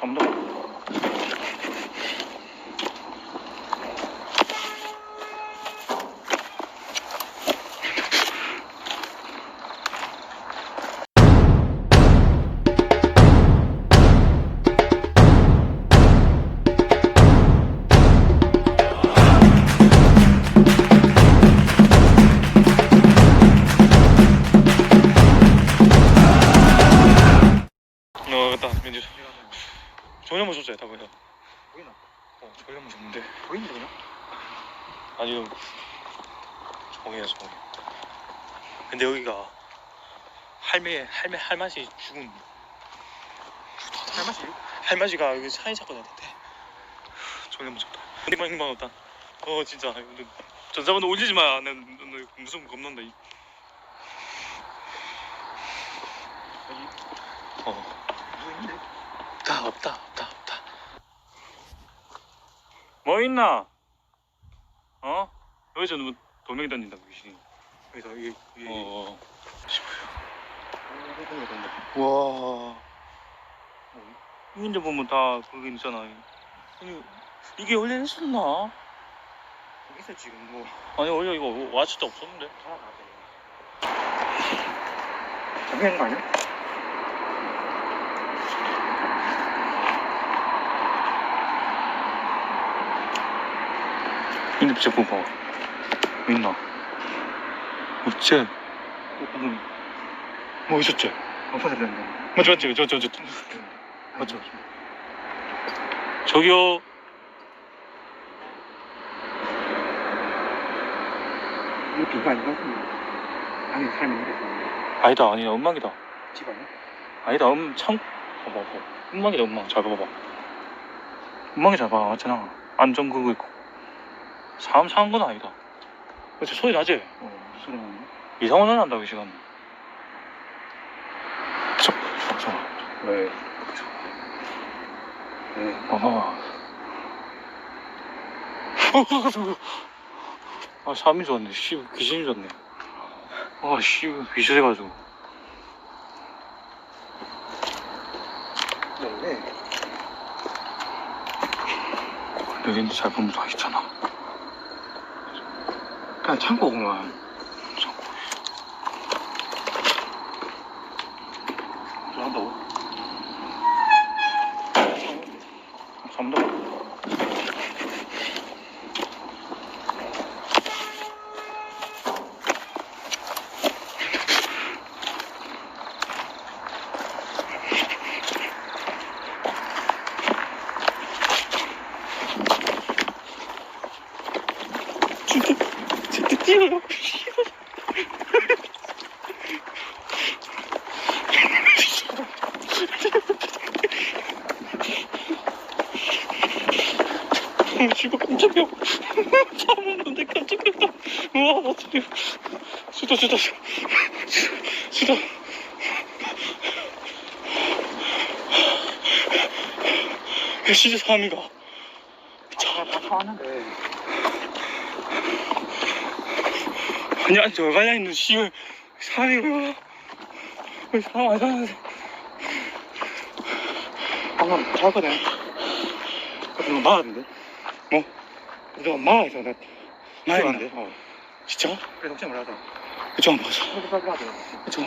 잠다. 전혀 못 줬어요, 다 그냥. 보이나? 어, 전혀 못 줬는데. 보이는데 그냥? 아니요. 정이야, 정. 근데 여기가 할매, 할매, 할맛이 죽은. 할맛이? 할맛이가 여기 사인 사건 났는데. 전혀 못 줬다. 행방, 행방 없다. 어, 진짜. 전자번호 올리지 마. 난, 난, 난 무슨 겁난다. 이. 어. 없다 없다 없다 없다 뭐 있나? 어? 여기서 뭐 돌멩이 던진다고 귀신이 그래서 이게 이게 어 어. 와 이인데 보면 다 거기 있잖아 아니 이게 원래 있었나? 여기 있어 지금 뭐 아니 원래 이거 때 없었는데 정리하는 거 아니야? 근데 진짜 봐봐 있나? 없지? 어, 음. 뭐 있었지? 엎어져 되는데 맞지 맞지 저저 저, 저. 맞죠. 저기요 이거 비가 아닌가? 안에 사람 있는데 아니다 아니다 음악이다 집 아니야? 아니다 음 창 봐봐 봐봐 음악이다 음악 잘 봐봐 음악이 잘 봐 맞잖아 안전 그거 있고 사람 사는 건 아니다 그치 소리 나지? 어 소리 나냐? 이상한 소리 난다 이 시간 저, 저, 저, 왜? 왜? 봐봐 아 사람이 좋았네 씨 귀신이 좋네 아씨 비슷해가지고 왜? 여기인데 잘 보면 다 있잖아 그냥 창고구만 자꾸 좋아한다고? 잠다 진짜 진짜 뛰어요 어, 지금 깜짝이야. 참았는데 깜짝이야. 우와, 어떡해. 수다, 수다, 수다. 수다. 야, 진짜 사람인가? 다, 다 사왔는데 아니, 아니, 저 가냐 있는 씨 사람이구나. 왜 사람 안 사는데? 방금 잡았거든 그래서 너 막았는데? 뭐? 너 막아서 나 봤는데? 어 진짜? 그래서 혹시 몰라서 그쪽. 그렇게 하더라고 그쪽